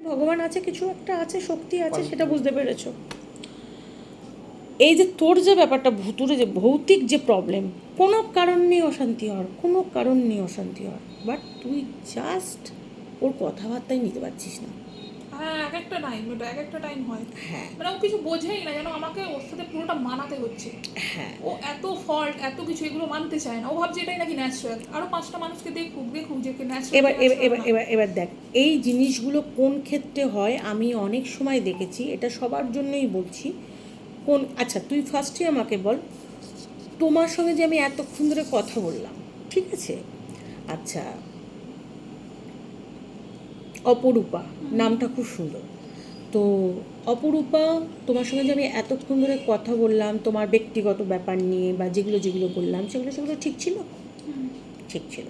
ভগবান আছে কিছু একটা আছে শক্তি আছে সেটা বুঝতে পেরেছ। এই যে তোর যে ব্যাপারটা ভুতুরে যে ভৌতিক যে প্রবলেম কোনো কারণ নেই অশান্তি হওয়ার কোনো কারণ নেই অশান্তি হওয়ার বাট তুই জাস্ট ওর কথাবার্তাই নিতে পারছিস না। হ্যাঁ এক একটা টাইম ওটা এক একটা টাইম হয়। হ্যাঁ। মানে ও কিছু বোঝেই না যেন আমাকে ওর সাথে পুরোটা মানাতে হচ্ছে। হ্যাঁ। ও এত ফল্ট এত কিছু এগুলো মানতে চায় না। ও ভাবছে এটাই নাকি ন্যাচারাল আরও পাঁচটা মানুষকে দেখুক দেখুক যে ন্যাচারাল এবার এবার এবার এবার এবার দেখ এই জিনিসগুলো কোন ক্ষেত্রে হয় আমি অনেক সময় দেখেছি এটা সবার জন্যই বলছি। কোন আচ্ছা তুই ফার্স্টে আমাকে বল তোমার সঙ্গে যে আমি এতক্ষণ ধরে কথা বললাম ঠিক আছে? আচ্ছা অপরূপা নামটা খুব সুন্দর। তো অপরূপা তোমার সঙ্গে যে আমি এতক্ষণ ধরে কথা বললাম তোমার ব্যক্তিগত ব্যাপার নিয়ে বা যেগুলো যেগুলো বললাম সেগুলো সেগুলো ঠিক ছিল? ঠিক ছিল।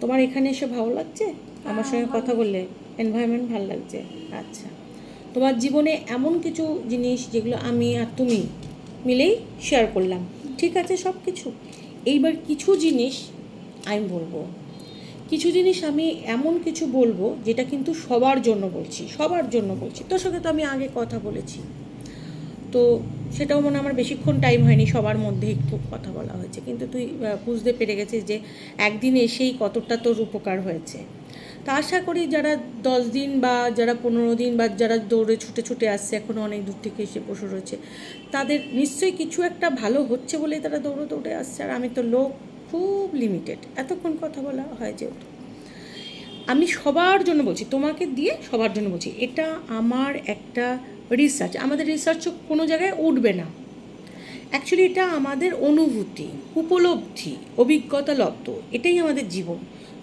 তোমার এখানে এসে ভালো লাগছে? আমার সঙ্গে কথা বললে এনভায়রনমেন্ট ভালো লাগছে? আচ্ছা। তোমার জীবনে এমন কিছু জিনিস যেগুলো আমি আর তুমি মিলেই শেয়ার করলাম? ঠিক আছে সব কিছু এইবার কিছু জিনিস আমি বলব। কিছু জিনিস আমি এমন কিছু বলব যেটা কিন্তু সবার জন্য বলছি, সবার জন্য বলছি। তোর সঙ্গে তো আমি আগে কথা বলেছি। তো সেটাও মনে আমার বেশিক্ষণ টাইম হয়নি, সবার মধ্যে একটু কথা বলা হয়েছে। কিন্তু তুই বুঝতে পেরে গেছিস যে একদিন এসেই কতটা তোর উপকার হয়েছে। তা আশা করি যারা দশ দিন বা যারা পনেরো দিন বা যারা দৌড়ে ছুটে ছুটে আসছে এখনও অনেক দূর থেকে এসে বসে রয়েছে, তাদের নিশ্চয়ই কিছু একটা ভালো হচ্ছে বলেই তারা দৌড়ে দৌড়ে আসছে। আর আমি তো লোক খুব লিমিটেড এতক্ষণ কথা বলা হয় যেহেতু আমি সবার জন্য বলছি, তোমাকে দিয়ে সবার জন্য বলছি, এটা আমার একটা রিসার্চ আমাদের রিসার্চ কোনো জায়গায় উঠবে না। অ্যাকচুয়ালি এটা আমাদের অনুভূতি, উপলব্ধি, অভিজ্ঞতা লব্ধ, এটাই আমাদের জীবন।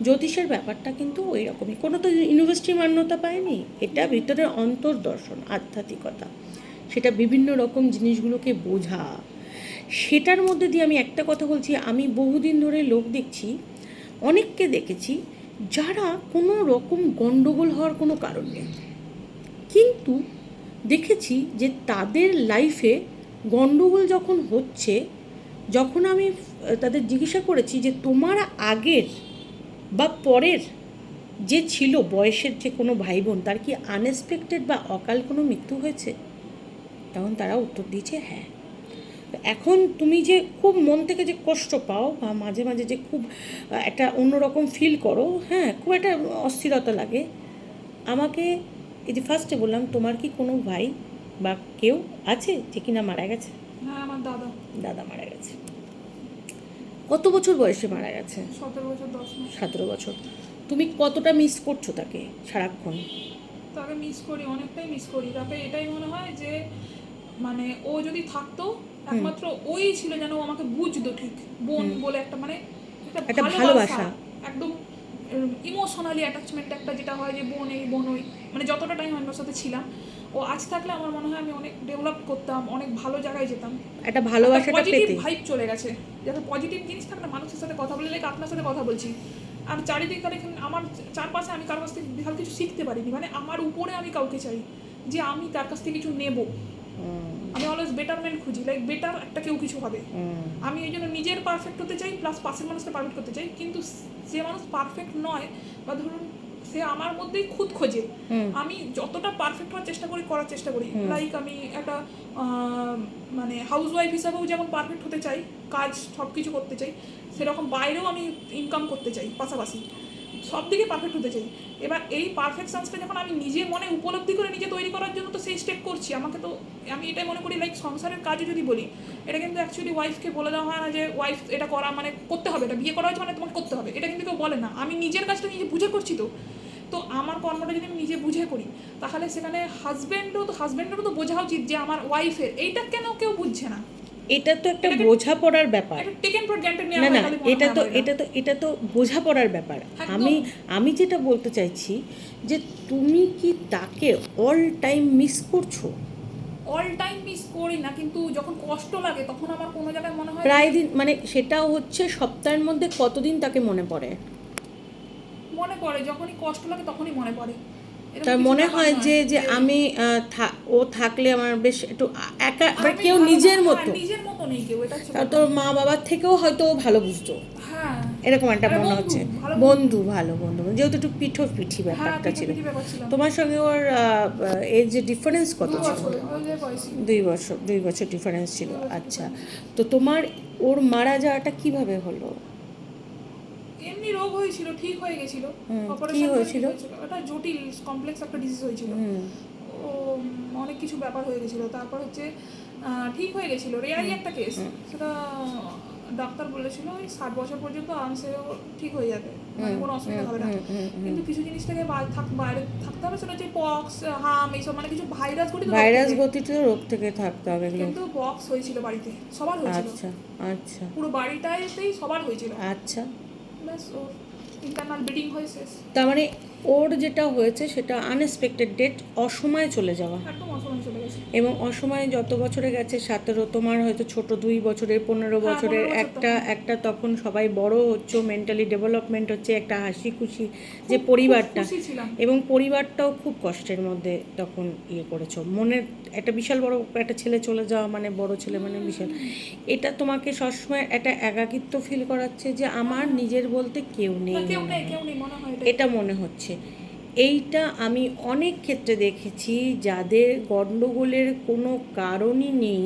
জ্যোতিষের ব্যাপারটা কিন্তু ওই রকমই কোনো তো ইউনিভার্সিটি মান্যতা পায়নি, এটা ভিতরের অন্তর্দর্শন, আধ্যাত্মিকতা। সেটা বিভিন্ন রকম জিনিসগুলোকে বোঝা সেটার মধ্যে দিয়ে আমি একটা কথা বলছি, আমি বহুদিন ধরে লোক দেখছি, অনেককে দেখেছি, যারা কোনো রকম গণ্ডগোল হওয়ার কোনো কারণ নেই। কিন্তু দেখেছি যে তাদের লাইফে গণ্ডগোল যখন হচ্ছে, যখন আমি তাদের জিজ্ঞাসা করেছি যে তোমার আগের বা পরের যে ছিল বয়সের যে কোনো ভাই বোন তার কি আনএক্সপেক্টেড বা অকাল কোনো মৃত্যু হয়েছে? তখন তারা উত্তর দিয়েছে হ্যাঁ। এখন তুমি যে খুব মন থেকে যে কষ্ট পাও বা মাঝে মাঝে যে খুব একটা অন্যরকম ফিল করো হ্যাঁ খুব একটা অস্থিরতা লাগে। আমাকে এই যে ফার্স্টে বললাম তোমার কি কোনো ভাই বা কেউ আছে যে কিনা মারা গেছে? হ্যাঁ আমার দাদা। দাদা মারা গেছে। কত বছর বয়সে মারা গেছে? সতেরো বছর দশ মাস সতেরো বছর। তুমি কতটা মিস করছ তাকে সারাক্ষণ? তাকে মিস করি অনেকটাই মিস করি। তাকে এটাই মনে হয় যে মানে ও যদি থাকতো একমাত্র ওই ছিল যেন ও আমাকে বুঝতো ঠিক বোন বলে একটা মানে একটা ভালোবাসা। একদম ইমোশনালি অ্যাটাচমেন্ট একটা যেটা হয় যে বোন এই বোন ওই মানে যতটা টাইম আমি ওর সাথে ছিলাম ও আজ থাকলে আমার মনে হয় আমি অনেক ডেভেলপ করতাম অনেক ভালো জায়গায় যেতাম। একটা ভালোবাসাটা পজিটিভ ভাইব চলে গেছে। যাতে পজিটিভ জিনিস থাকে না মানুষের সাথে কথা বলে লাইক আপনার সাথে কথা বলছি। আর চারিদিকে আমার চারপাশে আমি কারোর কাছ থেকে বিশাল কিছু শিখতে পারিনি মানে আমার উপরে আমি কাউকে চাই যে আমি তার কাছ থেকে কিছু নেব। আমি অলওয়েজ বেটারমেন্ট খুঁজি লাইক বেটার একটা কেউ কিছু হবে। আমি এই জন্য নিজের পারফেক্ট হতে চাই প্লাস পাশের মানুষকে পারফেক্ট করতে চাই কিন্তু যে মানুষ পারফেক্ট নয় বা ধরুন সে আমার মধ্যেই খুদ খোঁজে আমি যতটা পারফেক্ট হওয়ার চেষ্টা করি করার চেষ্টা করি। লাইক আমি একটা মানে হাউস ওয়াইফ হিসাবেও যেমন পারফেক্ট হতে চাই কাজ সব কিছু করতে চাই সেরকম বাইরেও আমি ইনকাম করতে চাই পাশাপাশি। সব দিকে পারফেক্ট হতে চাই। এবার এই পারফেকশনসটা যখন আমি নিজে মনে উপলব্ধি করে নিজে তৈরি করার জন্য তো সেই স্টেপ করছি। আমাকে তো, আমি এটাই মনে করি লাইক সংসারের কাজে যদি বলি, এটা কিন্তু অ্যাকচুয়ালি ওয়াইফকে বলে দেওয়া হয় না যে ওয়াইফ এটা করা মানে করতে হবে, এটা বিয়ে করা হয়েছে মানে তোমাকে করতে হবে। এটা কিন্তু কেউ বলে না। আমি নিজের কাজটা নিজে বুঝে করছি তো। তো আমার কর্মটা যদি আমি নিজে বুঝে করি, তাহলে সেখানে হাজব্যান্ডও তো হাজব্যান্ডেরও তো বোঝা উচিত যে আমার ওয়াইফের এইটা কেন কেউ বুঝছে না? এটা তো একটা বোঝাপড়ার ব্যাপার। না না এটা তো এটা তো এটা তো বোঝাপড়ার ব্যাপার। আমি আমি যেটা বলতে চাইছি যে তুমি কি তাকে অল টাইম মিস করছ? অল টাইম মিস করি না কিন্তু যখন কষ্ট লাগে তখন আমার কোনো জায়গায় মনে হয় প্রায় দিন মানে সেটাও হচ্ছে সপ্তাহের মধ্যে কতদিন তাকে মনে পড়ে? মনে পড়ে যখনই কষ্ট লাগে তখনই মনে পড়ে। তার মনে হয় যে যে আমি ও থাকলে আমার বেশ একটু একা মানে কেউ নিজের হ্যাঁ, মতো। নিজের মতো নেই কেউ এটা তার মা বাবার থেকেও হয়তো ও ভালো বুঝতো। হ্যাঁ। এরকম একটা মনে হচ্ছে। বন্ধু। ভালো বন্ধু যেহেতু একটু পিঠো পিঠি হ্যাঁ ব্যাপারটা ছিল। তোমার সঙ্গে ওর এর যে ডিফারেন্স কত ছিল? দুই বছর দুই বছর ডিফারেন্স ছিল আচ্ছা। তো তোমার ওর মারা যাওয়াটা কীভাবে হলো? এমনি রোগ হয়েছিল ঠিক হয়ে গেছিল কি হয়েছিল? ওটা জটিল কমপ্লেক্স একটা ডিজিজ হয়েছিল। ও অনেক কিছু ব্যাপার হয়ে গেছিল। তারপর হচ্ছে ঠিক হয়ে গেছিল। রেয়ারই একটা কেস সেটা ডাক্তার বলেছিল ওই ষাট বছর পর্যন্ত আরামসে ঠিক হয়ে যাবে। মানে কোনো অসুবিধা হবে না। কিন্তু কিছু জিনিস থেকে থাক- বাইরে থাকতে হবে সেটা হচ্ছে পক্স হাম এইসব মানে কিছু ভাইরাস ঘটিত ভাইরাস। গতিত রোগ থেকে থাকতে হবে কিন্তু বক্স হয়েছিল বাড়িতে সবার হয়েছিল। আচ্ছা আচ্ছা। পুরো বাড়িটাতেই সবার হয়েছিল। আচ্ছা। ব্যাস ও ইন্টারনাল ব্লিডিং হয়ে শেষ তার মানে ওর যেটা হয়েছে সেটা আনএক্সপেক্টেড ডেট অসময়ে চলে যাওয়া। একদম অসময় চলে গেছে। এবং অসময়ে যত বছরে গেছে সতেরো তোমার হয়তো ছোট দুই বছরের পনেরো হ্যাঁ, বছরের একটা একটা তখন সবাই বড় হচ্ছে মেন্টালি ডেভেলপমেন্ট হচ্ছে একটা হাসি খুশি যে পরিবারটা। এবং পরিবারটাও খুব কষ্টের মধ্যে তখন ইয়ে করেছ। মনের একটা বিশাল বড় একটা ছেলে চলে যাওয়া মানে বড় ছেলে মানে বিশাল। এটা তোমাকে সবসময় একটা একাকিত্ব ফিল করাচ্ছে যে আমার নিজের বলতে কেউ নেই। এটা মনে হচ্ছে। এইটা আমি অনেক ক্ষেত্রে দেখেছি, যাদের গণ্ডগোলের কোনো কারণই নেই,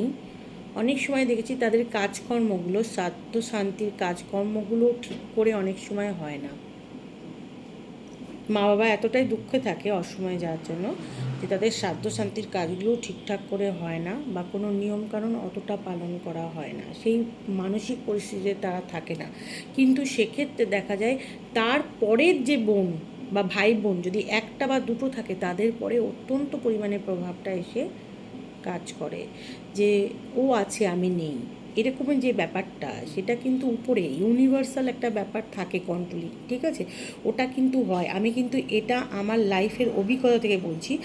অনেক সময় দেখেছি তাদের কাজকর্মগুলো স্বার্থ শান্তির কাজকর্মগুলো ঠিক করে অনেক সময় হয় না। মা বাবা এতটাই দুঃখে থাকে অসময়ে যাওয়ার জন্য। যে তাদের সাধ্য শান্তির কাজগুলো ঠিকঠাক করে হয় না বা কোনো নিয়মকানুন অতটা পালন করা হয় না। সেই মানসিক পরিস্থিতিতে তারা থাকে না। কিন্তু সেক্ষেত্রে দেখা যায় তার পরের যে বোন বা ভাই বোন যদি একটা বা দুটো থাকে, তাদের পরে অত্যন্ত পরিমাণে প্রভাবটা এসে কাজ করে যে, ও আছে, আমি নেই। এরকমের যে ব্যাপারটা সেটা কিন্তু উপরে ইউনিভার্সাল একটা ব্যাপার থাকে কন্ট্রোলিং ঠিক আছে? ওটা কিন্তু হয়। আমি কিন্তু এটা আমার লাইফের অভিজ্ঞতা থেকে বলছি।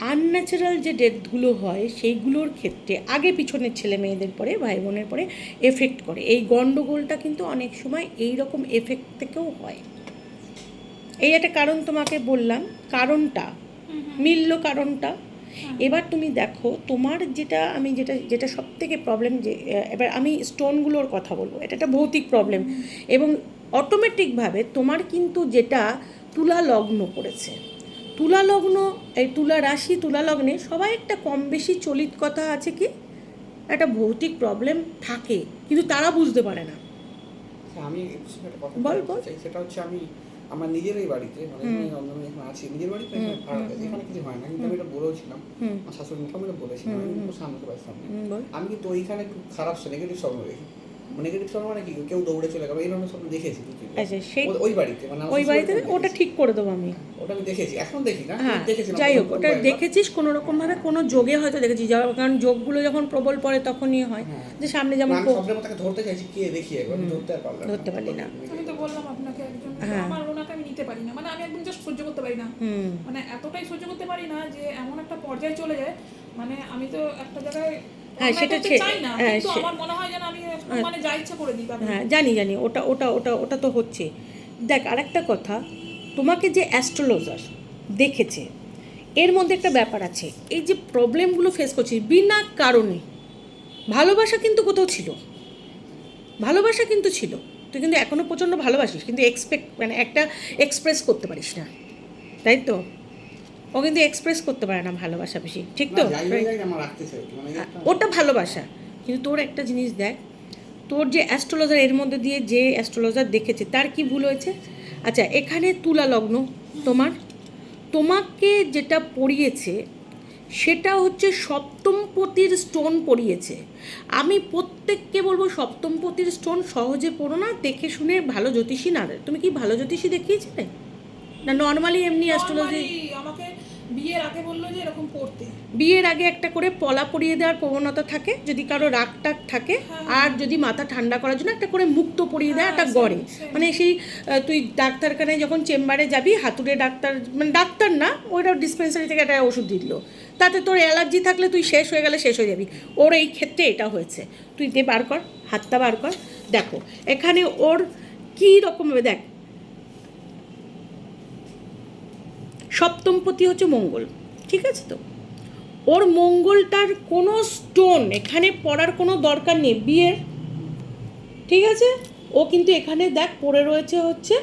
আনন্যাচারাল যে ডেথগুলো হয় সেইগুলোর ক্ষেত্রে আগে পিছনের ছেলে মেয়েদের পরে ভাই বোনের পরে এফেক্ট করে। এই গণ্ডগোলটা কিন্তু অনেক সময় এই রকম এফেক্ট থেকেও হয়। এই একটা কারণ তোমাকে বললাম। কারণটা। মিলল কারণটা। এবার তুমি দেখো তোমার যেটা আমি যেটা যেটা সব থেকে প্রবলেম যে এবার আমি স্টোনগুলোর কথা বলব এটা একটা ভৌতিক প্রবলেম এবং অটোমেটিকভাবে তোমার কিন্তু যেটা তুলা লগ্ন করেছে তুলা লগ্ন এই তুলা রাশি তুলা লগ্নে সবাই একটা কম বেশি চলিত কথা আছে কি? একটা ভৌতিক প্রবলেম থাকে কিন্তু তারা বুঝতে পারে না। আচ্ছা, আমি বল, বল। সেটা হচ্ছে আমি আমার নিজের এই বাড়িতে মানে এখন আছি নিজের বাড়িতে এখানে কিছু হয় না কিন্তু আমি এটা বলেওছিলাম আমার শাশুড়ি মুখে আমি বলেছিলাম সামনে আমি কিন্তু ওইখানে একটু খারাপ নেগেটিভ স্বপ্ন দেখি। নেগেটিভ স্বপ্ন মানে কি? কেউ দৌড়ে চলে গেল এই ধরনের স্বপ্ন দেখেছি আচ্ছা সেই ওই বাড়িতে মানে আমার ওই বাড়িতে বাড়িতে ওটা ঠিক করে দেবো আমি। ওটা আমি দেখেছি এখন দেখি না হ্যাঁ দেখেছিলাম যাই হোক ওটা দেখেছিস কোনো রকমভাবে কোনো যোগে হয়তো দেখেছিস কারণ যোগগুলো যখন প্রবল পড়ে তখনই হয় হ্যাঁ। যে সামনে যেমন আমি স্বপ্নের মতো ধরতে চাইছি কে দেখি একবার ধরতে পারলাম ধরতে পারলি না। আমি তো বললাম আপনাকে একজন হ্যাঁ। আমার নিতে পারি না। মানে আমি একদম জাস্ট সহ্য করতে পারি না। মানে এতটাই সহ্য করতে পারি না যে এমন একটা পর্যায়ে চলে যায় মানে আমি তো একটা জায়গায় হ্যাঁ, সেটা চাই না হ্যাঁ, কিন্তু আমার মনে হয় যেন আমি মানে যা ইচ্ছা করে দিই হ্যাঁ জানি জানি ওটা ওটা ওটা ওটা তো হচ্ছে। দেখ আরেকটা কথা তোমাকে যে অ্যাস্ট্রোলজার দেখেছে এর মধ্যে একটা ব্যাপার আছে। এই যে প্রবলেমগুলো ফেস করছিস বিনা কারণে ভালোবাসা কিন্তু কোথাও ছিল। ভালোবাসা কিন্তু ছিল। তুই কিন্তু এখনও প্রচণ্ড ভালোবাসিস কিন্তু এক্সপেক্ট মানে একটা এক্সপ্রেস করতে পারিস না। তাই তো? ও কিন্তু এক্সপ্রেস করতে পারে না ভালোবাসা বেশি। ঠিক তো? মানে ওটা ভালোবাসা। কিন্তু তোর একটা জিনিস দেখ তোর যে অ্যাস্ট্রোলজার এর মধ্যে দিয়ে যে অ্যাস্ট্রোলজার দেখেছে তার কি ভুল হয়েছে? আচ্ছা এখানে তুলা লগ্ন তোমার। তোমাকে যেটা পড়িয়েছে সেটা হচ্ছে সপ্তমপতির স্টোন পড়িয়েছে। আমি প্রত্যেককে বলব সপ্তমপতির স্টোন সহজে পড়ো না দেখে শুনে ভালো জ্যোতিষী না তুমি কি ভালো জ্যোতিষী দেখিয়েছিলে? না নর্মালি এমনি অ্যাস্ট্রোলজি আমাকে বিয়ের আগে বলল যে এরকম পড়তে বিয়ের আগে একটা করে পলা পরিয়ে দেওয়ার প্রবণতা থাকে যদি কারও রাগ টাগ থাকে হ্যাঁ। আর যদি মাথা ঠান্ডা করার জন্য একটা করে মুক্ত পরিয়ে দেয় হ্যাঁ, একটা গড়ে। মানে সেই তুই ডাক্তারখানায় যখন চেম্বারে যাবি হাতুড়ে ডাক্তার মানে ডাক্তার না ওইটা ডিসপেন্সারি থেকে একটা ওষুধ দিল। তাতে তোর অ্যালার্জি থাকলে তুই শেষ হয়ে গেলে শেষ হয়ে যাবি। ওর এই ক্ষেত্রে এটা হয়েছে। তুই দে বার কর হাতটা বার কর। দেখো এখানে ওর কী রকমভাবে দেখ সপ্তমপতি হচ্ছে মঙ্গল, ঠিক আছে তো? ওর মঙ্গলটার কোনো স্টোন এখানে পড়ার কোনো দরকার নেই, বিয়ের, ঠিক আছে? ও কিন্তু এখানে দেখ পড়ে রয়েছে হচ্ছে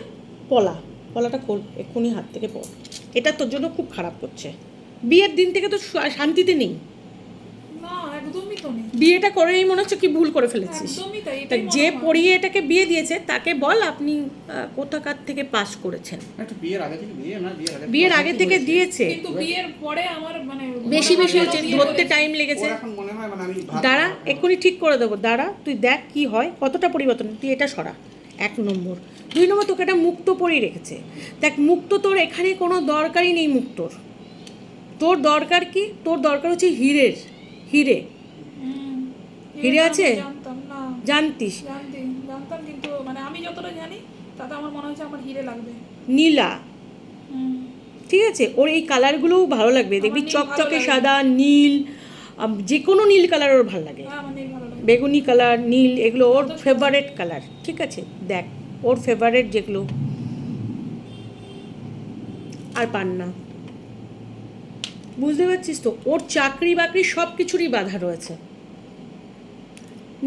পলা, পলাটা খোল, এক্ষুনি হাত থেকে পড়। এটা তোর জন্য খুব খারাপ করছে। বিয়ের দিন থেকে তো শান্তিতে নেই না একদমই তো নেই বিয়েটা করেই মনে হচ্ছে কি ভুল করে ফেলেছিস। তা যে পড়িয়ে এটাকে বিয়ে দিয়েছে তাকে বল আপনি কোথাকার থেকে পাস করেছেন। বিয়ের আগে থেকে বিয়ে না বিয়ের আগে বিয়ের আগে থেকে দিয়েছে। কিন্তু বিয়ের পরে আমার মানে বেশি বেশি হচ্ছে ধরতে টাইম লেগেছে। মনে হয় মানে দাঁড়া এক্ষুনি ঠিক করে দেবো। দাঁড়া তুই দেখ কি হয় কতটা পরিবর্তন তুই এটা সরা। এক নম্বর। দুই নম্বর তোকে একটা মুক্ত পরি রেখেছে। দেখ মুক্ত তোর এখানে কোনো দরকারই নেই মুক্তর। তোর দরকার কি? তোর দরকার হচ্ছে হীরের হিরে। হিরে আছে? জানতাম না। জানতিস? জানতাম কিন্তু মানে আমি যতটা জানি তাতে আমার মনে হচ্ছে আমার হিরে লাগবে। নীলা। ঠিক আছে ওর এই কালারগুলোও ভালো লাগবে। দেখবি চকচকে সাদা নীল যে কোনো নীল কালার ওর ভালো লাগে। হ্যাঁ ভালো লাগে। বেগুনি কালার নীল এগুলো ওর ফেভারেট কালার। ঠিক আছে দেখ ওর ফেভারেট যেগুলো। আর পান না। বুঝতে পারছিস তো? ওর চাকরি বাকরি সব কিছুরই বাধা রয়েছে।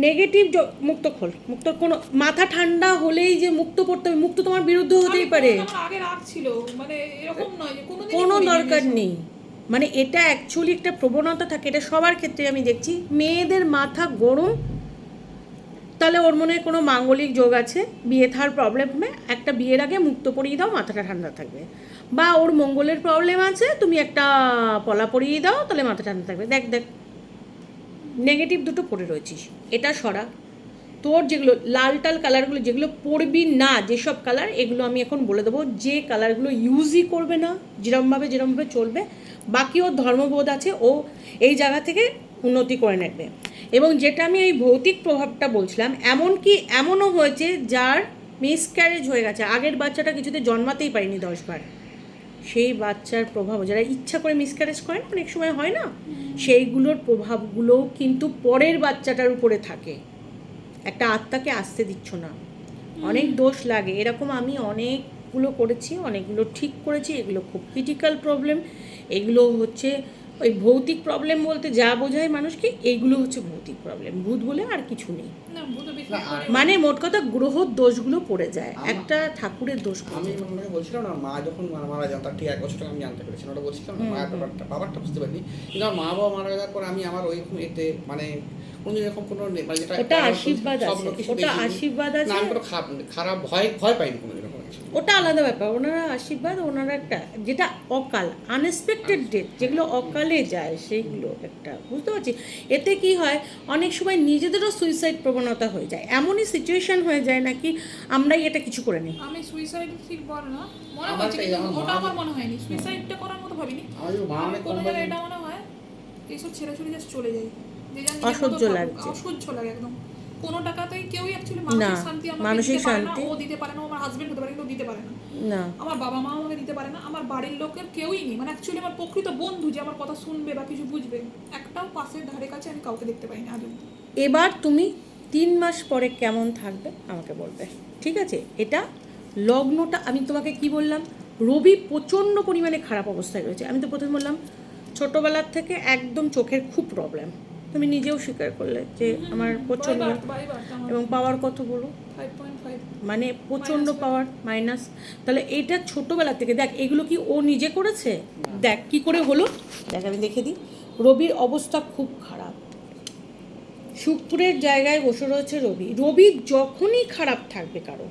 নেগেটিভ মুক্ত খোল। মুক্ত কোনো মাথা ঠান্ডা হলেই যে মুক্ত পড়তে হবে মুক্ত তোমার বিরুদ্ধে হতেই পারে। আগে রাগ ছিল মানে এরকম নয় কোনো দরকার নেই। মানে এটা অ্যাকচুয়ালি একটা প্রবণতা থাকে এটা সবার ক্ষেত্রে আমি দেখছি। মেয়েদের মাথা গরম তাহলে ওর মনে কোনো মাঙ্গলিক যোগ আছে? বিয়ে থার প্রবলেম একটা বিয়ের আগে মুক্ত পরিয়ে দাও মাথাটা ঠান্ডা থাকবে। বা ওর মঙ্গলের প্রবলেম আছে তুমি একটা পলা পরিয়ে দাও তাহলে মাথা ঠান্ডা থাকবে। দেখ দেখ। নেগেটিভ দুটো পড়ে রয়েছিস। এটা সরা। তোর যেগুলো লাল টাল কালারগুলো যেগুলো পড়বি না, যেসব কালার এগুলো আমি এখন বলে দেবো। যে কালারগুলো ইউজই করবে না, যেরমভাবে যেরমভাবে চলবে, বাকি ওর ধর্মবোধ আছে, ও এই জায়গা থেকে উন্নতি করে নেবে। এবং যেটা আমি এই ভৌতিক প্রভাবটা বলছিলাম এমনকি এমনও হয়েছে যার মিসক্যারেজ হয়ে গেছে। আগের বাচ্চাটা কিছুতে জন্মাতেই পারিনি দশবার সেই বাচ্চার প্রভাব যারা ইচ্ছা করে মিসক্যারেজ করে না অনেক সময় হয় না? সেইগুলোর প্রভাবগুলোও কিন্তু পরের বাচ্চাটার উপরে থাকে। একটা আত্মাকে আসতে দিচ্ছ না। অনেক দোষ লাগে। এরকম আমি অনেকগুলো করেছি অনেকগুলো ঠিক করেছি। এগুলো খুব ক্রিটিক্যাল প্রবলেম এগুলো হচ্ছে ওই ভৌতিক প্রবলেম বলতে যা বোঝায় মানুষকে এইগুলো হচ্ছে ভৌতিক প্রবলেম ভূত বলে আর কিছু নেই। মানে মোট কথা গ্রহর দোষগুলো পড়ে যায়। একটা ঠাকুরের দোষ আমি। আপনাকে বলছিলাম না মা যখন মারা মারা যান তার ঠিক এক বছর আমি জানতে পেরেছিলাম। ওটা বলছিলাম না মায়ের ব্যাপারটা বাবারটা বুঝতে পারিনি। কিন্তু আমার মা বাবা মারা যাওয়ার পর আমি আমার ওই এতে মানে কোনো এরকম কোনো মানে যেটা ওটা আশীর্বাদ আছে। ওটা আশীর্বাদ আছে আমি কোনো খারাপ খারাপ ভয় ভয় পাইনি কোনো ওটা আলাদা ব্যাপার। ওনারা আশীর্বাদ ওনারা একটা যেটা অকাল আনএক্সপেক্টেড ডেট যেগুলো অকালে যায় সেইগুলো একটা বুঝতে পারছি? এতে কি হয় অনেক সময় নিজেদেরও সুইসাইড প্রবণতা হয়ে যায়। এমনই সিচুয়েশন হয়ে যায় নাকি আমরাই এটা কিছু করে নিই? আমি সুইসাইড ঠিক বল না মনে হচ্ছে ওটা আমার মনে হয়নি। সুইসাইডটা করার মতো ভাবিনি। কোনো জায়গায় এটা মনে হয় এইসব ছেড়ে ছুড়ে জাস্ট চলে যায়। অসহ্য লাগছে। অসহ্য লাগে একদম। কোনো টাকাতেই কেউই অ্যাকচুয়ালি মানসিক শান্তি মানসিক দিতে পারে না শান্তি- ও দিতে পারে না আমার হাজবেন্ড হতে পারে কিন্তু দিতে পারে না। না। আমার বাবা মা আমাকে দিতে পারে না আমার বাড়ির লোকের কেউই নেই। মানে অ্যাকচুয়ালি আমার প্রকৃত বন্ধু যে আমার কথা শুনবে বা কিছু বুঝবে একটাও পাশের ধারে কাছে আমি কাউকে দেখতে পাই না আজ এবার তুমি তিন মাস পরে কেমন থাকবে আমাকে বলবে। ঠিক আছে? এটা লগ্নটা আমি তোমাকে কি বললাম? রবি প্রচণ্ড পরিমাণে খারাপ অবস্থায় রয়েছে। আমি তো প্রথমে বললাম ছোটোবেলার থেকে একদম চোখের খুব প্রবলেম তুমি নিজেও স্বীকার করলে যে আমার প্রচণ্ড এবং পাওয়ার কত বলো মানে প্রচণ্ড পাওয়ার মাইনাস তাহলে এইটা ছোটোবেলা থেকে, দেখ, এগুলো কি ও নিজে করেছে? দেখ, কি করে হলো? দেখ, আমি দেখে দিই। রবির অবস্থা খুব খারাপ। শুক্রের জায়গায় বসে রয়েছে রবি। রবি যখনই খারাপ থাকবে কারও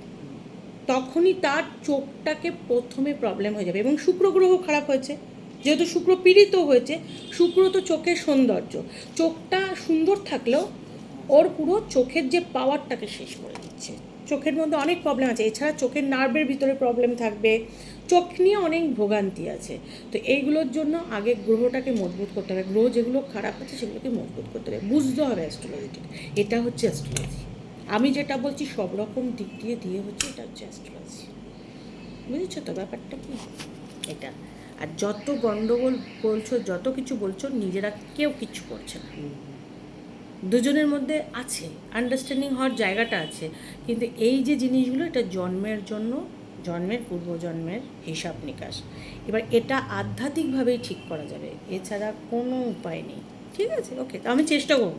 তখনই তার চোখটাকে প্রথমে প্রবলেম হয়ে যাবে এবং শুক্র গ্রহ খারাপ হয়েছে। যেহেতু শুক্র পীড়িত হয়েছে, শুক্র তো চোখের সৌন্দর্য। চোখটা সুন্দর থাকলেও ওর পুরো চোখের যে পাওয়ারটাকে শেষ করে দিচ্ছে। চোখের মধ্যে অনেক প্রবলেম আছে। এছাড়া চোখের নার্ভের ভিতরে প্রবলেম থাকবে। চোখ নিয়ে অনেক ভোগান্তি আছে। তো এইগুলোর জন্য আগে গ্রহটাকে মজবুত করতে হবে। গ্রহ যেগুলো খারাপ আছে সেগুলোকে মজবুত করতে হবে। বুঝতে হবে অ্যাস্ট্রোলজিটা এটা হচ্ছে অ্যাস্ট্রোলজি আমি যেটা বলছি সব রকম দিক দিয়ে দিয়ে হচ্ছে এটা হচ্ছে অ্যাস্ট্রোলজি বুঝেছ তো ব্যাপারটা কি? এটা। আর যত গন্ডগোল বলছো যত কিছু বলছো নিজেরা কেউ কিছু করছে না। দুজনের মধ্যে আছে আন্ডারস্ট্যান্ডিং হওয়ার জায়গাটা আছে কিন্তু এই যে জিনিসগুলো এটা জন্মের জন্য জন্মের পূর্বজন্মের হিসাব নিকাশ। এবার এটা আধ্যাত্মিকভাবেই ঠিক করা যাবে এছাড়া কোনো উপায় নেই। ঠিক আছে? ওকে তো আমি চেষ্টা করব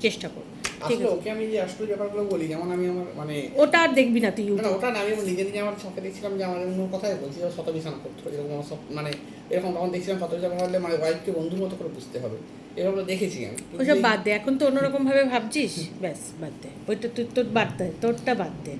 চেষ্টা করব। ঠিক আছে। ওকে আমি যে আসলে ব্যাপারগুলো বলি যেমন আমি আমার মানে ওটা আর দেখবি না তুই। না ওটা না আমি নিজে নিজে আমার ছকে দেখছিলাম যে আমার অন্য কথাই বলছি যে শত বিছানা করতে হবে এরকম আমার মানে এরকম তখন দেখছিলাম শত বিছানা করলে মানে ওয়াইফকে বন্ধুর মতো করে বুঝতে হবে। এরকম দেখেছি আমি। ওসব বাদ দে এখন তো অন্যরকম ভাবে ভাবছিস? ব্যাস বাদ দে। ওইটা তুই তোর বাদ দে তোরটা বাদ দে।